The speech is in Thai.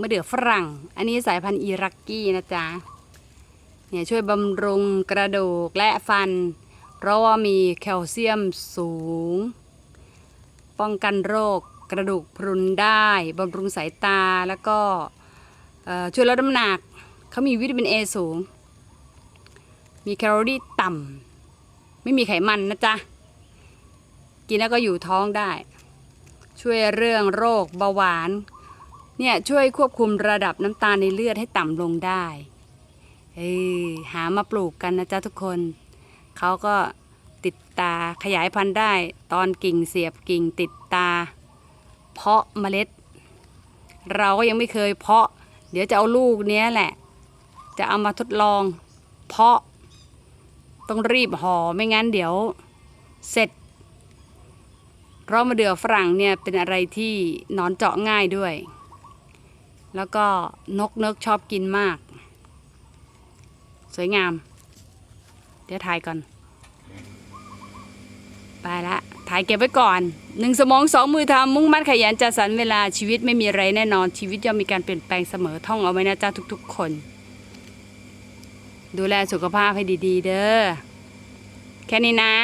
มะเดื่อฝรั่ง อันนี้สายพันธุ์อิรักกี้นะจ๊ะเนี่ยช่วยบำรุงกระดูกและฟัน เพราะว่ามีแคลเซียมสูง ป้องกันโรคกระดูกพรุนได้บำรุงสายตาแล้วก็ช่วยลดน้ำหนักเขามีวิตามินเอสูง มีแคลอรี่ต่ำไม่มีไขมันนะจ๊ะ กินแล้วก็อยู่ท้องได้ ช่วยเรื่องโรคเบาหวาน เนี่ยช่วยควบคุมระดับน้ำตาลในเลือดให้ต่ำลงได้ เออหามาปลูกกันนะจ๊ะทุกคน เขาก็ติดตาขยายพันธุ์ได้ ตอนกิ่งเสียบกิ่งติดตา เพาะเมล็ด เราก็ยังไม่เคยเพาะ เดี๋ยวจะเอาลูกเนี้ยแหละ จะเอามาทดลอง เพาะ ต้องรีบห่อไม่งั้นเดี๋ยว เสร็จเพราะมะเดื่อฝรั่งเนี่ยเป็นอะไรที่นอนเจาะง่ายด้วย แล้วก็นกเนิกชอบกินมาก สวยงาม เดี๋ยวถ่ายก่อน ไปละ ถ่ายเก็บไว้ก่อนหนึ่งสมองสองมือทำมุ่งมั่นขยันจัดสรรเวลาชีวิตไม่มีอะไรแน่นอนชีวิตย่อมมีการเปลี่ยนแปลงเสมอท่องเอาไว้นะจ๊ะทุกๆ คน ดูแลสุขภาพให้ดี ๆ เด้อแค่นี้นะ